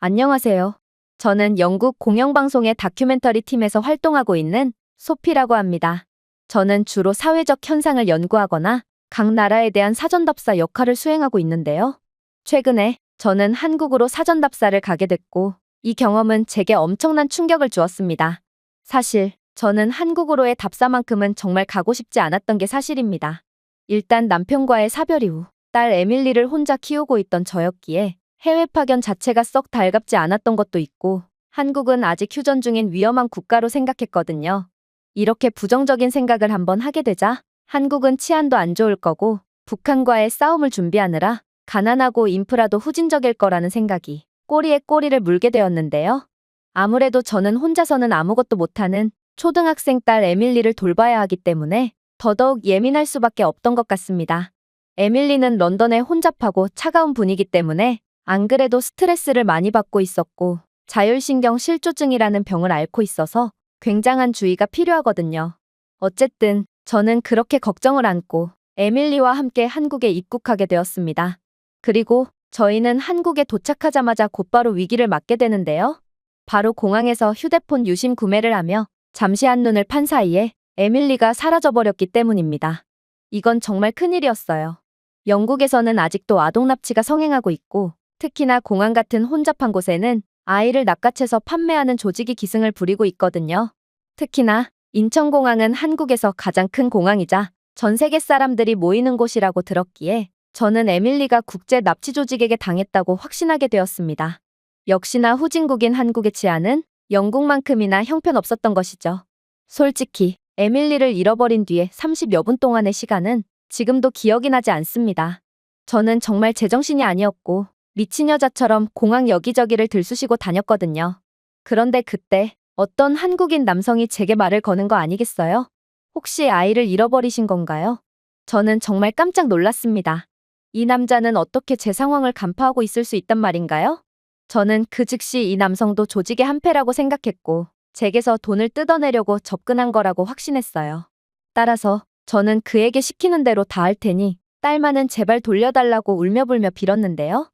안녕하세요. 저는 영국 공영방송의 다큐멘터리 팀에서 활동하고 있는 소피라고 합니다. 저는 주로 사회적 현상을 연구하거나 각 나라에 대한 사전답사 역할을 수행하고 있는데요. 최근에 저는 한국으로 사전답사를 가게 됐고, 이 경험은 제게 엄청난 충격을 주었습니다. 사실, 저는 한국으로의 답사만큼은 정말 가고 싶지 않았던 게 사실입니다. 일단 남편과의 사별 이후 딸 에밀리를 혼자 키우고 있던 저였기에 해외 파견 자체가 썩 달갑지 않았던 것도 있고 한국은 아직 휴전 중인 위험한 국가로 생각했거든요. 이렇게 부정적인 생각을 한번 하게 되자 한국은 치안도 안 좋을 거고 북한과의 싸움을 준비하느라 가난하고 인프라도 후진적일 거라는 생각이 꼬리에 꼬리를 물게 되었는데요. 아무래도 저는 혼자서는 아무것도 못하는 초등학생 딸 에밀리를 돌봐야 하기 때문에 더더욱 예민할 수밖에 없던 것 같습니다. 에밀리는 런던의 혼잡하고 차가운 분위기 때문에 안 그래도 스트레스를 많이 받고 있었고 자율신경 실조증이라는 병을 앓고 있어서 굉장한 주의가 필요하거든요. 어쨌든 저는 그렇게 걱정을 안고 에밀리와 함께 한국에 입국하게 되었습니다. 그리고 저희는 한국에 도착하자마자 곧바로 위기를 맞게 되는데요. 바로 공항에서 휴대폰 유심 구매를 하며 잠시 한눈을 판 사이에 에밀리가 사라져버렸기 때문입니다. 이건 정말 큰일이었어요. 영국에서는 아직도 아동 납치가 성행하고 있고 특히나 공항 같은 혼잡한 곳에는 아이를 낚아채서 판매하는 조직이 기승을 부리고 있거든요. 특히나 인천공항은 한국에서 가장 큰 공항이자 전 세계 사람들이 모이는 곳이라고 들었기에 저는 에밀리가 국제 납치 조직에게 당했다고 확신하게 되었습니다. 역시나 후진국인 한국의 치안은 영국만큼이나 형편없었던 것이죠. 솔직히 에밀리를 잃어버린 뒤에 30여 분 동안의 시간은 지금도 기억이 나지 않습니다. 저는 정말 제정신이 아니었고 미친 여자처럼 공항 여기저기를 들쑤시고 다녔거든요. 그런데 그때 어떤 한국인 남성이 제게 말을 거는 거 아니겠어요? 혹시 아이를 잃어버리신 건가요? 저는 정말 깜짝 놀랐습니다. 이 남자는 어떻게 제 상황을 간파하고 있을 수 있단 말인가요? 저는 그 즉시 이 남성도 조직의 한패라고 생각했고, 제게서 돈을 뜯어내려고 접근한 거라고 확신했어요. 따라서 저는 그에게 시키는 대로 다 할 테니 딸만은 제발 돌려달라고 울며불며 빌었는데요.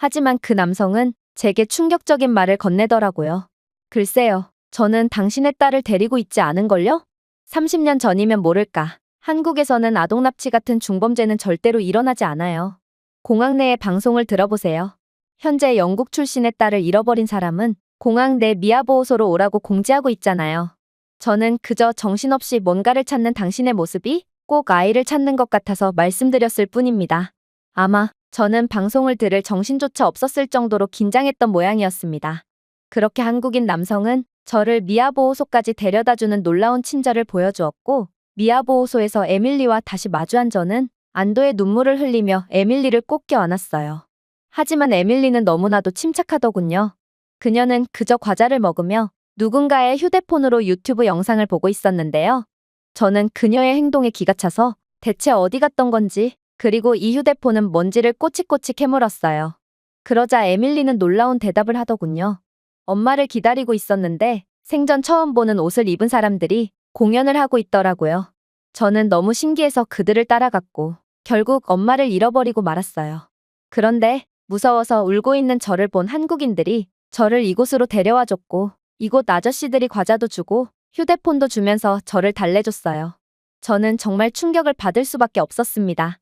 하지만 그 남성은 제게 충격적인 말을 건네더라고요. 글쎄요, 저는 당신의 딸을 데리고 있지 않은걸요? 30년 전이면 모를까. 한국에서는 아동 납치 같은 중범죄는 절대로 일어나지 않아요. 공항 내의 방송을 들어보세요. 현재 영국 출신의 딸을 잃어버린 사람은 공항 내 미아보호소로 오라고 공지하고 있잖아요. 저는 그저 정신없이 뭔가를 찾는 당신의 모습이 꼭 아이를 찾는 것 같아서 말씀드렸을 뿐입니다. 아마 저는 방송을 들을 정신조차 없었을 정도로 긴장했던 모양이었습니다. 그렇게 한국인 남성은 저를 미아보호소까지 데려다주는 놀라운 친절을 보여주었고, 미아보호소에서 에밀리와 다시 마주한 저는 안도의 눈물을 흘리며 에밀리를 꼭 껴안았어요. 하지만 에밀리는 너무나도 침착하더군요. 그녀는 그저 과자를 먹으며 누군가의 휴대폰으로 유튜브 영상을 보고 있었는데요. 저는 그녀의 행동에 기가 차서 대체 어디 갔던 건지, 그리고 이 휴대폰은 뭔지를 꼬치꼬치 캐물었어요. 그러자 에밀리는 놀라운 대답을 하더군요. 엄마를 기다리고 있었는데 생전 처음 보는 옷을 입은 사람들이 공연을 하고 있더라고요. 저는 너무 신기해서 그들을 따라갔고 결국 엄마를 잃어버리고 말았어요. 그런데 무서워서 울고 있는 저를 본 한국인들이 저를 이곳으로 데려와 줬고 이곳 아저씨들이 과자도 주고 휴대폰도 주면서 저를 달래줬어요. 저는 정말 충격을 받을 수밖에 없었습니다.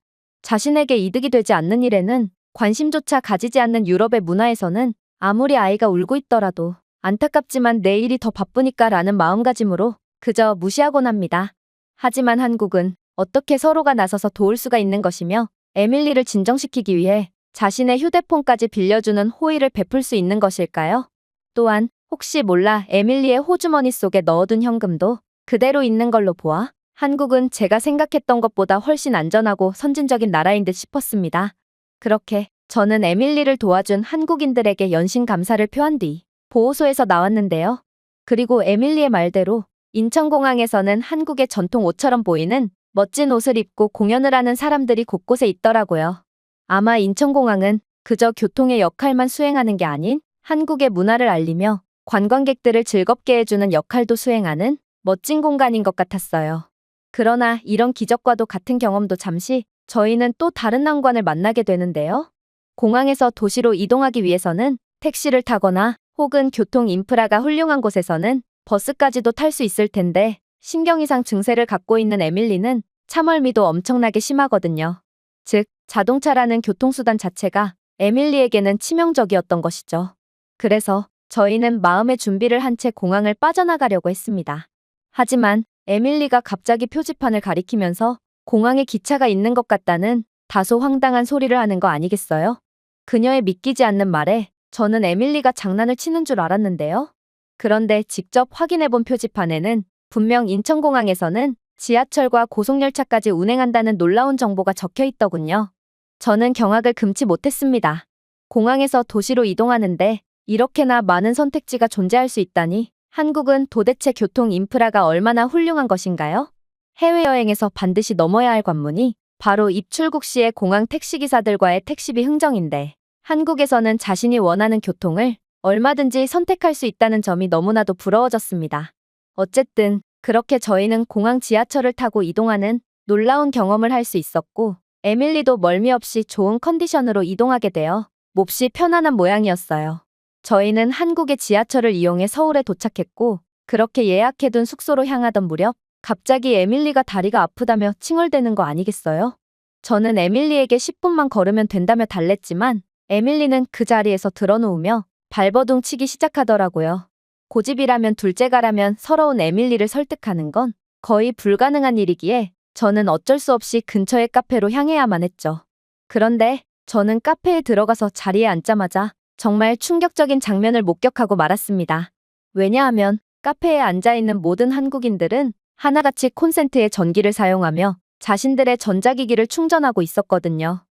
자신에게 이득이 되지 않는 일에는 관심조차 가지지 않는 유럽의 문화에서는 아무리 아이가 울고 있더라도 안타깝지만 내일이 더 바쁘니까 라는 마음가짐으로 그저 무시하곤 합니다. 하지만 한국은 어떻게 서로가 나서서 도울 수가 있는 것이며 에밀리를 진정시키기 위해 자신의 휴대폰까지 빌려주는 호의를 베풀 수 있는 것일까요? 또한 혹시 몰라 에밀리의 호주머니 속에 넣어둔 현금도 그대로 있는 걸로 보아 한국은 제가 생각했던 것보다 훨씬 안전하고 선진적인 나라인 듯 싶었습니다. 그렇게 저는 에밀리를 도와준 한국인들에게 연신 감사를 표한 뒤 보호소에서 나왔는데요. 그리고 에밀리의 말대로 인천공항에서는 한국의 전통 옷처럼 보이는 멋진 옷을 입고 공연을 하는 사람들이 곳곳에 있더라고요. 아마 인천공항은 그저 교통의 역할만 수행하는 게 아닌 한국의 문화를 알리며 관광객들을 즐겁게 해주는 역할도 수행하는 멋진 공간인 것 같았어요. 그러나 이런 기적과도 같은 경험도 잠시 저희는 또 다른 난관을 만나게 되는데요. 공항에서 도시로 이동하기 위해서는 택시를 타거나 혹은 교통 인프라가 훌륭한 곳에서는 버스까지도 탈 수 있을 텐데 신경 이상 증세를 갖고 있는 에밀리는 참얼미도 엄청나게 심하거든요. 즉, 자동차라는 교통수단 자체가 에밀리에게는 치명적이었던 것이죠. 그래서 저희는 마음의 준비를 한 채 공항을 빠져나가려고 했습니다. 하지만 에밀리가 갑자기 표지판을 가리키면서 공항에 기차가 있는 것 같다는 다소 황당한 소리를 하는 거 아니겠어요? 그녀의 믿기지 않는 말에 저는 에밀리가 장난을 치는 줄 알았는데요. 그런데 직접 확인해본 표지판에는 분명 인천공항에서는 지하철과 고속열차까지 운행한다는 놀라운 정보가 적혀 있더군요. 저는 경악을 금치 못했습니다. 공항에서 도시로 이동하는데 이렇게나 많은 선택지가 존재할 수 있다니 한국은 도대체 교통 인프라가 얼마나 훌륭한 것인가요? 해외여행에서 반드시 넘어야 할 관문이 바로 입출국 시의 공항 택시기사들과의 택시비 흥정인데 한국에서는 자신이 원하는 교통을 얼마든지 선택할 수 있다는 점이 너무나도 부러워졌습니다. 어쨌든 그렇게 저희는 공항 지하철을 타고 이동하는 놀라운 경험을 할 수 있었고 에밀리도 멀미 없이 좋은 컨디션으로 이동하게 되어 몹시 편안한 모양이었어요. 저희는 한국의 지하철을 이용해 서울에 도착했고 그렇게 예약해둔 숙소로 향하던 무렵 갑자기 에밀리가 다리가 아프다며 칭얼대는 거 아니겠어요? 저는 에밀리에게 10분만 걸으면 된다며 달랬지만 에밀리는 그 자리에서 드러누우며 발버둥 치기 시작하더라고요. 고집이라면 둘째가라면 서러운 에밀리를 설득하는 건 거의 불가능한 일이기에 저는 어쩔 수 없이 근처의 카페로 향해야만 했죠. 그런데 저는 카페에 들어가서 자리에 앉자마자 정말 충격적인 장면을 목격하고 말았습니다. 왜냐하면 카페에 앉아있는 모든 한국인들은 하나같이 콘센트의 전기를 사용하며 자신들의 전자기기를 충전하고 있었거든요.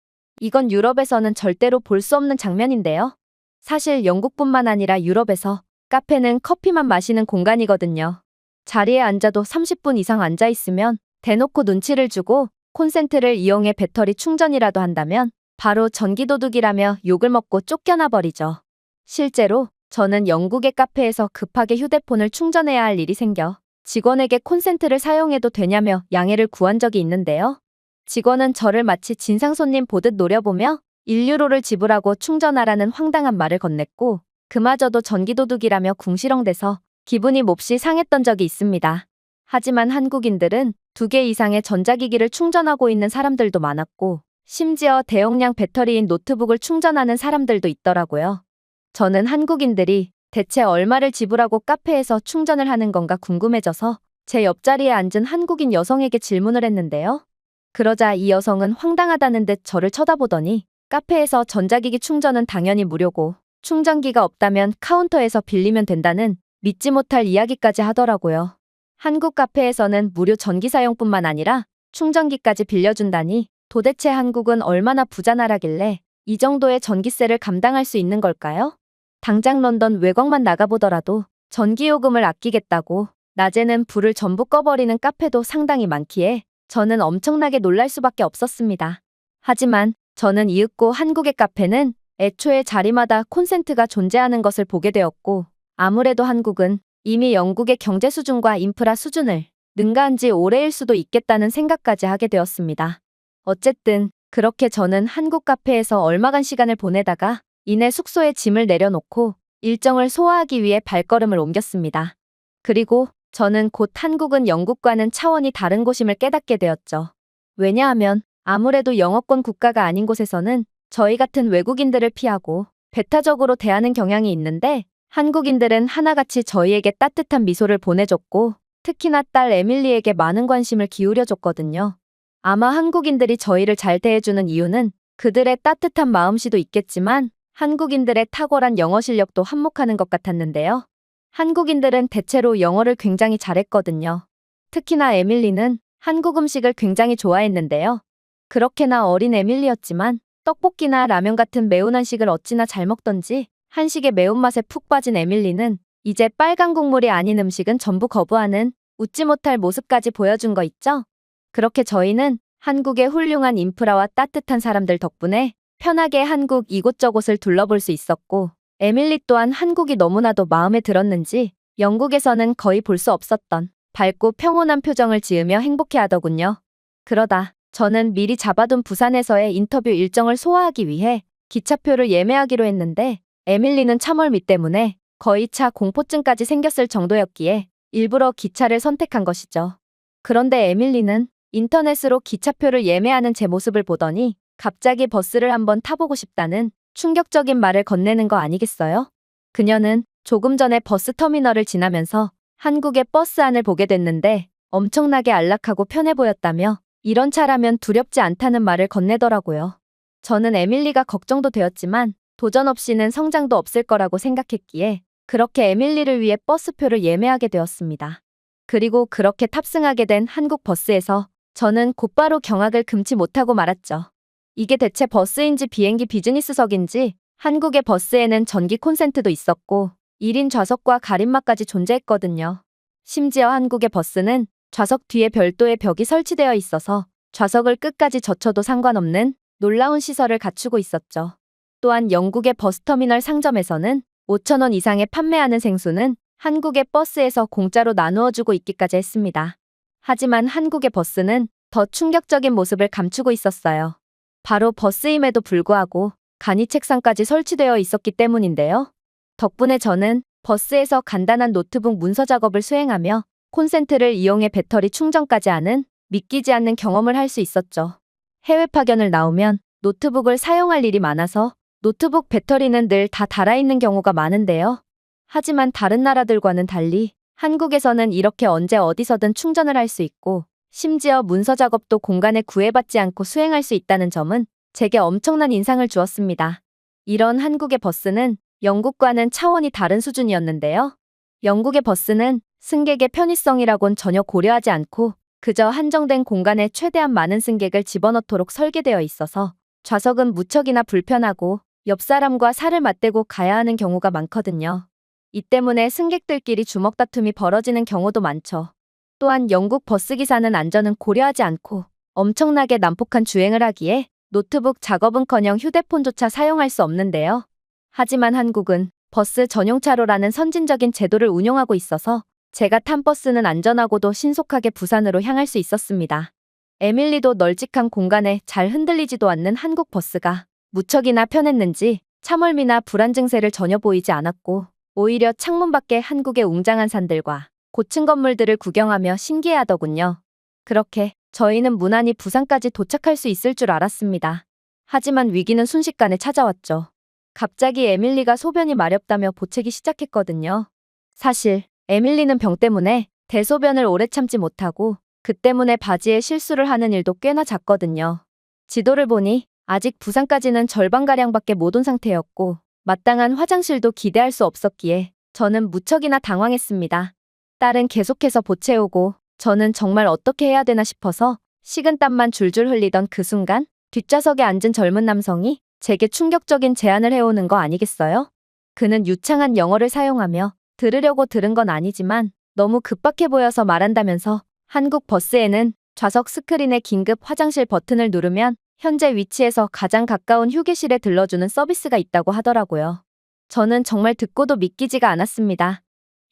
이건 유럽에서는 절대로 볼 수 없는 장면인데요. 사실 영국뿐만 아니라 유럽에서 카페는 커피만 마시는 공간이거든요. 자리에 앉아도 30분 이상 앉아 있으면 대놓고 눈치를 주고 콘센트를 이용해 배터리 충전이라도 한다면 바로 전기도둑이라며 욕을 먹고 쫓겨나 버리죠. 실제로 저는 영국의 카페에서 급하게 휴대폰을 충전해야 할 일이 생겨 직원에게 콘센트를 사용해도 되냐며 양해를 구한 적이 있는데요. 직원은 저를 마치 진상 손님 보듯 노려보며 1유로를 지불하고 충전하라는 황당한 말을 건넸고 그마저도 전기도둑이라며 궁시렁대서 기분이 몹시 상했던 적이 있습니다. 하지만 한국인들은 두 개 이상의 전자기기를 충전하고 있는 사람들도 많았고 심지어 대용량 배터리인 노트북을 충전하는 사람들도 있더라고요. 저는 한국인들이 대체 얼마를 지불하고 카페에서 충전을 하는 건가 궁금해져서 제 옆자리에 앉은 한국인 여성에게 질문을 했는데요. 그러자 이 여성은 황당하다는 듯 저를 쳐다보더니 카페에서 전자기기 충전은 당연히 무료고 충전기가 없다면 카운터에서 빌리면 된다는 믿지 못할 이야기까지 하더라고요. 한국 카페에서는 무료 전기 사용뿐만 아니라 충전기까지 빌려준다니 도대체 한국은 얼마나 부자 나라길래 이 정도의 전기세를 감당할 수 있는 걸까요? 당장 런던 외곽만 나가보더라도 전기요금을 아끼겠다고 낮에는 불을 전부 꺼버리는 카페도 상당히 많기에 저는 엄청나게 놀랄 수밖에 없었습니다. 하지만 저는 이윽고 한국의 카페는 애초에 자리마다 콘센트가 존재하는 것을 보게 되었고 아무래도 한국은 이미 영국의 경제 수준과 인프라 수준을 능가한 지 오래일 수도 있겠다는 생각까지 하게 되었습니다. 어쨌든 그렇게 저는 한국 카페에서 얼마간 시간을 보내다가 이내 숙소에 짐을 내려놓고 일정을 소화하기 위해 발걸음을 옮겼습니다. 그리고 저는 곧 한국은 영국과는 차원이 다른 곳임을 깨닫게 되었죠. 왜냐하면 아무래도 영어권 국가가 아닌 곳에서는 저희 같은 외국인들을 피하고 배타적으로 대하는 경향이 있는데 한국인들은 하나같이 저희에게 따뜻한 미소를 보내줬고 특히나 딸 에밀리에게 많은 관심을 기울여줬거든요. 아마 한국인들이 저희를 잘 대해주는 이유는 그들의 따뜻한 마음씨도 있겠지만 한국인들의 탁월한 영어 실력도 한몫하는 것 같았는데요. 한국인들은 대체로 영어를 굉장히 잘했거든요. 특히나 에밀리는 한국 음식을 굉장히 좋아했는데요. 그렇게나 어린 에밀리였지만 떡볶이나 라면 같은 매운 한식을 어찌나 잘 먹던지 한식의 매운맛에 푹 빠진 에밀리는 이제 빨간 국물이 아닌 음식은 전부 거부하는 웃지 못할 모습까지 보여준 거 있죠? 그렇게 저희는 한국의 훌륭한 인프라와 따뜻한 사람들 덕분에 편하게 한국 이곳저곳을 둘러볼 수 있었고 에밀리 또한 한국이 너무나도 마음에 들었는지 영국에서는 거의 볼 수 없었던 밝고 평온한 표정을 지으며 행복해 하더군요. 그러다 저는 미리 잡아둔 부산에서의 인터뷰 일정을 소화하기 위해 기차표를 예매하기로 했는데 에밀리는 참얼미 때문에 거의 차 공포증까지 생겼을 정도였기에 일부러 기차를 선택한 것이죠. 그런데 에밀리는 인터넷으로 기차표를 예매하는 제 모습을 보더니 갑자기 버스를 한번 타보고 싶다는 충격적인 말을 건네는 거 아니겠어요? 그녀는 조금 전에 버스 터미널을 지나면서 한국의 버스 안을 보게 됐는데 엄청나게 안락하고 편해 보였다며 이런 차라면 두렵지 않다는 말을 건네더라고요. 저는 에밀리가 걱정도 되었지만 도전 없이는 성장도 없을 거라고 생각했기에 그렇게 에밀리를 위해 버스표를 예매하게 되었습니다. 그리고 그렇게 탑승하게 된 한국 버스에서 저는 곧바로 경악을 금치 못하고 말았죠. 이게 대체 버스인지 비행기 비즈니스석인지 한국의 버스에는 전기 콘센트도 있었고 1인 좌석과 가림막까지 존재했거든요. 심지어 한국의 버스는 좌석 뒤에 별도의 벽이 설치되어 있어서 좌석을 끝까지 젖혀도 상관없는 놀라운 시설을 갖추고 있었죠. 또한 영국의 버스터미널 상점에서는 5천원 이상에 판매하는 생수는 한국의 버스에서 공짜로 나누어주고 있기까지 했습니다. 하지만 한국의 버스는 더 충격적인 모습을 감추고 있었어요. 바로 버스임에도 불구하고 간이 책상까지 설치되어 있었기 때문인데요. 덕분에 저는 버스에서 간단한 노트북 문서 작업을 수행하며 콘센트를 이용해 배터리 충전까지 하는 믿기지 않는 경험을 할 수 있었죠. 해외 파견을 나오면 노트북을 사용할 일이 많아서 노트북 배터리는 늘 다 달아있는 경우가 많은데요. 하지만 다른 나라들과는 달리 한국에서는 이렇게 언제 어디서든 충전을 할 수 있고 심지어 문서 작업도 공간에 구애받지 않고 수행할 수 있다는 점은 제게 엄청난 인상을 주었습니다. 이런 한국의 버스는 영국과는 차원이 다른 수준이었는데요. 영국의 버스는 승객의 편의성이라곤 전혀 고려하지 않고 그저 한정된 공간에 최대한 많은 승객을 집어넣도록 설계되어 있어서 좌석은 무척이나 불편하고 옆 사람과 살을 맞대고 가야 하는 경우가 많거든요. 이 때문에 승객들끼리 주먹 다툼이 벌어지는 경우도 많죠. 또한 영국 버스기사는 안전은 고려하지 않고 엄청나게 난폭한 주행을 하기에 노트북 작업은커녕 휴대폰조차 사용할 수 없는데요. 하지만 한국은 버스 전용차로라는 선진적인 제도를 운용하고 있어서 제가 탄 버스는 안전하고도 신속하게 부산으로 향할 수 있었습니다. 에밀리도 널찍한 공간에 잘 흔들리지도 않는 한국 버스가 무척이나 편했는지 참얼미나 불안 증세를 전혀 보이지 않았고 오히려 창문 밖에 한국의 웅장한 산들과 고층 건물들을 구경하며 신기해하더군요. 그렇게 저희는 무난히 부산까지 도착할 수 있을 줄 알았습니다. 하지만 위기는 순식간에 찾아왔죠. 갑자기 에밀리가 소변이 마렵다며 보채기 시작했거든요. 사실 에밀리는 병 때문에 대소변을 오래 참지 못하고 그 때문에 바지에 실수를 하는 일도 꽤나 잦거든요. 지도를 보니 아직 부산까지는 절반가량밖에 못 온 상태였고 마땅한 화장실도 기대할 수 없었기에 저는 무척이나 당황했습니다. 딸은 계속해서 보채우고 저는 정말 어떻게 해야 되나 싶어서 식은땀만 줄줄 흘리던 그 순간 뒷좌석에 앉은 젊은 남성이 제게 충격적인 제안을 해오는 거 아니겠어요? 그는 유창한 영어를 사용하며 들으려고 들은 건 아니지만 너무 급박해 보여서 말한다면서 한국 버스에는 좌석 스크린에 긴급 화장실 버튼을 누르면 현재 위치에서 가장 가까운 휴게실에 들러주는 서비스가 있다고 하더라고요. 저는 정말 듣고도 믿기지가 않았습니다.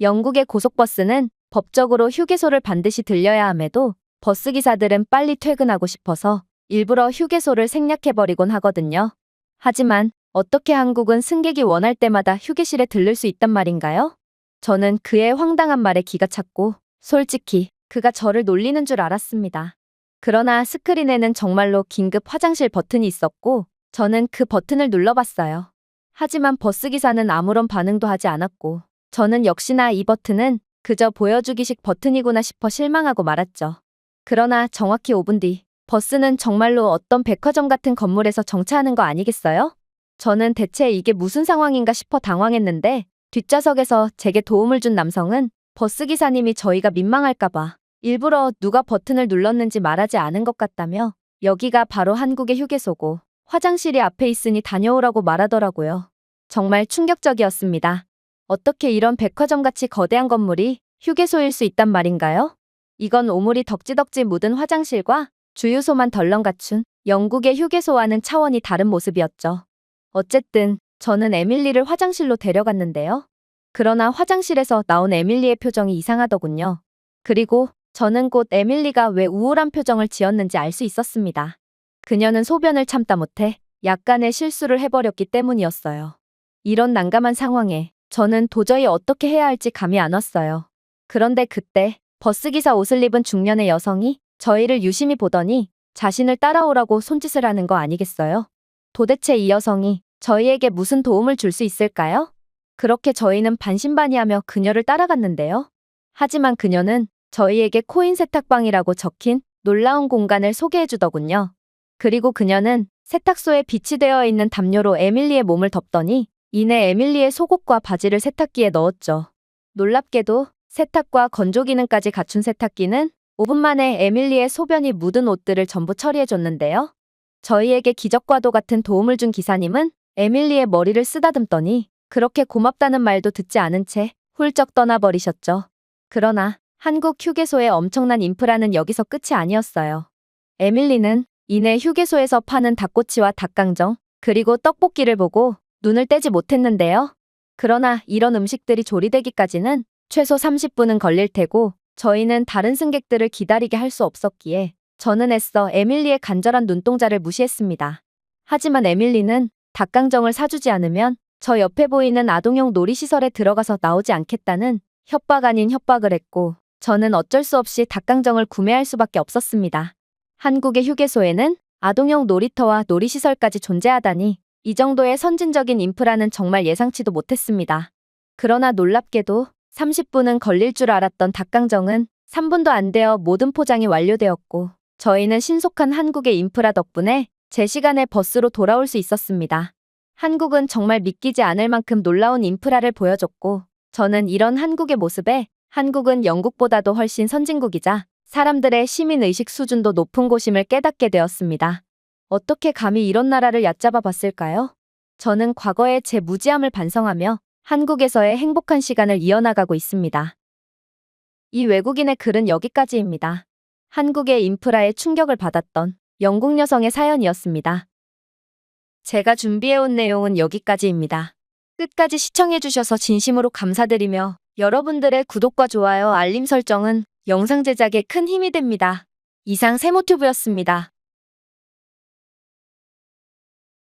영국의 고속버스는 법적으로 휴게소를 반드시 들려야 함에도 버스기사들은 빨리 퇴근하고 싶어서 일부러 휴게소를 생략해버리곤 하거든요. 하지만 어떻게 한국은 승객이 원할 때마다 휴게실에 들를 수 있단 말인가요? 저는 그의 황당한 말에 기가 찼고 솔직히 그가 저를 놀리는 줄 알았습니다. 그러나 스크린에는 정말로 긴급 화장실 버튼이 있었고 저는 그 버튼을 눌러봤어요. 하지만 버스기사는 아무런 반응도 하지 않았고 저는 역시나 이 버튼은 그저 보여주기식 버튼이구나 싶어 실망하고 말았죠. 그러나 정확히 5분 뒤 버스는 정말로 어떤 백화점 같은 건물에서 정차하는 거 아니겠어요? 저는 대체 이게 무슨 상황인가 싶어 당황했는데 뒷좌석에서 제게 도움을 준 남성은 버스기사님이 저희가 민망할까봐 일부러 누가 버튼을 눌렀는지 말하지 않은 것 같다며 여기가 바로 한국의 휴게소고 화장실이 앞에 있으니 다녀오라고 말하더라고요. 정말 충격적이었습니다. 어떻게 이런 백화점같이 거대한 건물이 휴게소일 수 있단 말인가요? 이건 오물이 덕지덕지 묻은 화장실과 주유소만 덜렁 갖춘 영국의 휴게소와는 차원이 다른 모습이었죠. 어쨌든 저는 에밀리를 화장실로 데려갔는데요. 그러나 화장실에서 나온 에밀리의 표정이 이상하더군요. 그리고 저는 곧 에밀리가 왜 우울한 표정을 지었는지 알 수 있었습니다. 그녀는 소변을 참다 못해 약간의 실수를 해버렸기 때문이었어요. 이런 난감한 상황에 저는 도저히 어떻게 해야 할지 감이 안 왔어요. 그런데 그때 버스기사 옷을 입은 중년의 여성이 저희를 유심히 보더니 자신을 따라오라고 손짓을 하는 거 아니겠어요? 도대체 이 여성이 저희에게 무슨 도움을 줄 수 있을까요? 그렇게 저희는 반신반의하며 그녀를 따라갔는데요. 하지만 그녀는 저희에게 코인 세탁방이라고 적힌 놀라운 공간을 소개해 주더군요. 그리고 그녀는 세탁소에 비치되어 있는 담요로 에밀리의 몸을 덮더니 이내 에밀리의 속옷과 바지를 세탁기에 넣었죠. 놀랍게도 세탁과 건조 기능까지 갖춘 세탁기는 5분 만에 에밀리의 소변이 묻은 옷들을 전부 처리해 줬는데요. 저희에게 기적과도 같은 도움을 준 기사님은 에밀리의 머리를 쓰다듬더니 그렇게 고맙다는 말도 듣지 않은 채 훌쩍 떠나버리셨죠. 그러나 한국 휴게소의 엄청난 인프라는 여기서 끝이 아니었어요. 에밀리는 이내 휴게소에서 파는 닭꼬치와 닭강정, 그리고 떡볶이를 보고 눈을 떼지 못했는데요. 그러나 이런 음식들이 조리되기까지는 최소 30분은 걸릴 테고 저희는 다른 승객들을 기다리게 할 수 없었기에 저는 애써 에밀리의 간절한 눈동자를 무시했습니다. 하지만 에밀리는 닭강정을 사주지 않으면 저 옆에 보이는 아동용 놀이시설에 들어가서 나오지 않겠다는 협박 아닌 협박을 했고 저는 어쩔 수 없이 닭강정을 구매할 수밖에 없었습니다. 한국의 휴게소에는 아동용 놀이터와 놀이시설까지 존재하다니 이 정도의 선진적인 인프라는 정말 예상치도 못했습니다. 그러나 놀랍게도 30분은 걸릴 줄 알았던 닭강정은 3분도 안 되어 모든 포장이 완료되었고 저희는 신속한 한국의 인프라 덕분에 제 시간에 버스로 돌아올 수 있었습니다. 한국은 정말 믿기지 않을 만큼 놀라운 인프라를 보여줬고 저는 이런 한국의 모습에 한국은 영국보다도 훨씬 선진국이자 사람들의 시민의식 수준도 높은 곳임을 깨닫게 되었습니다. 어떻게 감히 이런 나라를 얕잡아 봤을까요? 저는 과거의 제 무지함을 반성하며 한국에서의 행복한 시간을 이어나가고 있습니다. 이 외국인의 글은 여기까지입니다. 한국의 인프라에 충격을 받았던 영국 여성의 사연이었습니다. 제가 준비해온 내용은 여기까지입니다. 끝까지 시청해주셔서 진심으로 감사드리며 여러분들의 구독과 좋아요, 알림 설정은 영상 제작에 큰 힘이 됩니다. 이상 세모튜브였습니다.